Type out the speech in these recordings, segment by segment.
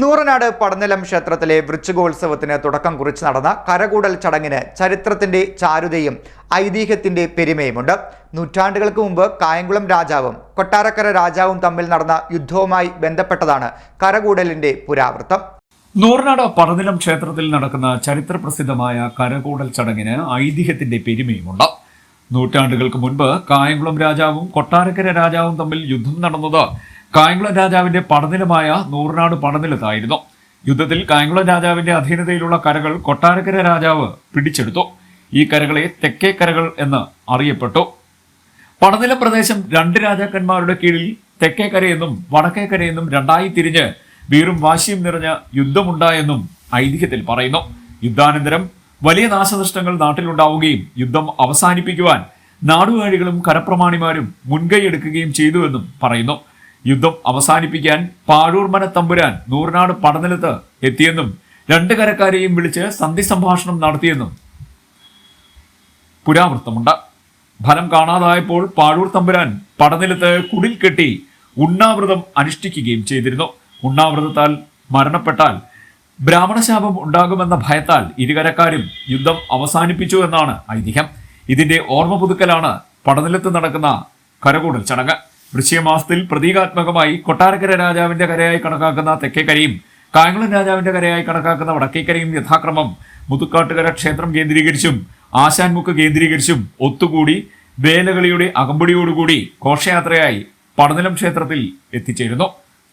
നൂറനാട് പടനിലം ക്ഷേത്രത്തിലെ വൃശ്ചികോത്സവത്തിന് തുടക്കം കുറിച്ച് നടന്ന കരകൂടൽ ചടങ്ങിന് ചരിത്രത്തിന്റെ ചാരുതയും ഐതിഹ്യത്തിന്റെ പെരുമയുമുണ്ട്. നൂറ്റാണ്ടുകൾക്ക് മുമ്പ് കായംകുളം രാജാവും കൊട്ടാരക്കര രാജാവും തമ്മിൽ നടന്ന യുദ്ധവുമായി ബന്ധപ്പെട്ടതാണ് കരകൂടലിന്റെ പുരാവൃത്തം. നൂറനാട് പടനിലം ക്ഷേത്രത്തിൽ നടക്കുന്ന ചരിത്രപ്രസിദ്ധമായ കരകൂടൽ ചടങ്ങിന് ഐതിഹ്യത്തിന്റെ പെരുമയുമുണ്ട്. നൂറ്റാണ്ടുകൾക്ക് മുൻപ് കായംകുളം രാജാവും കൊട്ടാരക്കര രാജാവും തമ്മിൽ യുദ്ധം നടന്നത് കായംകുളം രാജാവിന്റെ പടനിലമായ നൂറിനാട് പടനിലത്തായിരുന്നു. യുദ്ധത്തിൽ കായംകുളം രാജാവിന്റെ അധീനതയിലുള്ള കരകൾ കൊട്ടാരക്കര രാജാവ് പിടിച്ചെടുത്തു. ഈ കരകളെ തെക്കേ കരകൾ എന്ന് അറിയപ്പെട്ടു. പടനിലം പ്രദേശം രണ്ട് രാജാക്കന്മാരുടെ കീഴിൽ തെക്കേ കരയെന്നും വടക്കേ കരയെന്നും രണ്ടായി തിരിഞ്ഞ് വീറും വാശിയും നിറഞ്ഞ യുദ്ധമുണ്ടായെന്നും ഐതിഹ്യത്തിൽ പറയുന്നു. യുദ്ധാനന്തരം വലിയ നാശനഷ്ടങ്ങൾ നാട്ടിലുണ്ടാവുകയും യുദ്ധം അവസാനിപ്പിക്കുവാൻ നാടുവാഴികളും കരപ്രമാണിമാരും മുൻകൈയെടുക്കുകയും ചെയ്തുവെന്നും പറയുന്നു. യുദ്ധം അവസാനിപ്പിക്കാൻ പാഴൂർമന തമ്പുരാൻ നൂറിനാട് പടനിലത്ത് എത്തിയെന്നും രണ്ട് കരക്കാരെയും വിളിച്ച് സന്ധി സംഭാഷണം നടത്തിയെന്നും പുരാവൃത്തമുണ്ട്. ഫലം കാണാതായപ്പോൾ പാഴൂർ തമ്പുരാൻ പടനിലത്ത് കുടിൽ കെട്ടി ഉണ്ണാവൃതം അനുഷ്ഠിക്കുകയും ചെയ്തിരുന്നു. ഉണ്ണാവൃതത്താൽ മരണപ്പെട്ടാൽ ബ്രാഹ്മണശാപം ഉണ്ടാകുമെന്ന ഭയത്താൽ ഇരുകരക്കാരും യുദ്ധം അവസാനിപ്പിച്ചു എന്നാണ് ഐതിഹ്യം. ഇതിന്റെ ഓർമ്മ പുതുക്കലാണ് പടനിലത്ത് നടക്കുന്ന കരകൂടൽ ചടങ്ങ്. വൃശ്ചികമാസത്തിൽ പ്രതീകാത്മകമായി കൊട്ടാരക്കര രാജാവിന്റെ കരയായി കണക്കാക്കുന്ന തെക്കേക്കരയും കായംകുളം രാജാവിന്റെ കരയായി കണക്കാക്കുന്ന വടക്കേക്കരയും യഥാക്രമം മുതുക്കാട്ടുകര ക്ഷേത്രം കേന്ദ്രീകരിച്ചും ആശാൻമുക്ക് കേന്ദ്രീകരിച്ചും ഒത്തുകൂടി വേലകളിയുടെ അകമ്പടിയോടുകൂടി ഘോഷയാത്രയായി പടനിലം ക്ഷേത്രത്തിൽ എത്തിച്ചേരുന്നു.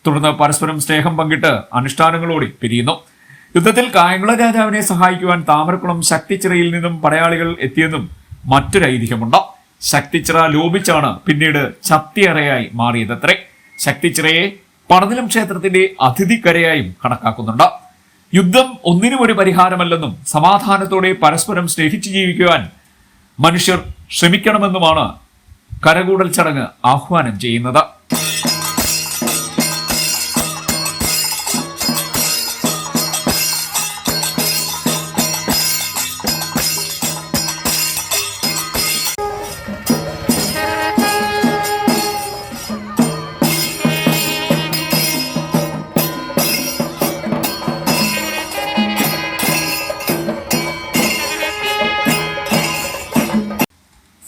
തുടർന്ന് പരസ്പരം സ്നേഹം പങ്കിട്ട് അനുഷ്ഠാനങ്ങളോടെ പിരിയുന്നു. യുദ്ധത്തിൽ കായംകുളം രാജാവിനെ സഹായിക്കുവാൻ താമരക്കുളം ശക്തിച്ചിറയിൽ നിന്നും പടയാളികൾ എത്തിയെന്നും മറ്റൊരു ഐതിഹ്യമുണ്ട് ശക്തിച്ചിറ ലോപിച്ചാണ് പിന്നീട് ചത്തിയറയായി മാറിയതത്രേ ശക്തിച്ചിറയെ പടനിലം ക്ഷേത്രത്തിന്റെ അതിഥിക്കരയായും കണക്കാക്കുന്നുണ്ട്. യുദ്ധം ഒന്നിനും ഒരു പരിഹാരമല്ലെന്നും സമാധാനത്തോടെ പരസ്പരം സ്നേഹിച്ചു ജീവിക്കുവാൻ മനുഷ്യർ ശ്രമിക്കണമെന്നുമാണ് കരകൂടൽ ചടങ്ങ് ആഹ്വാനം ചെയ്യുന്നത്.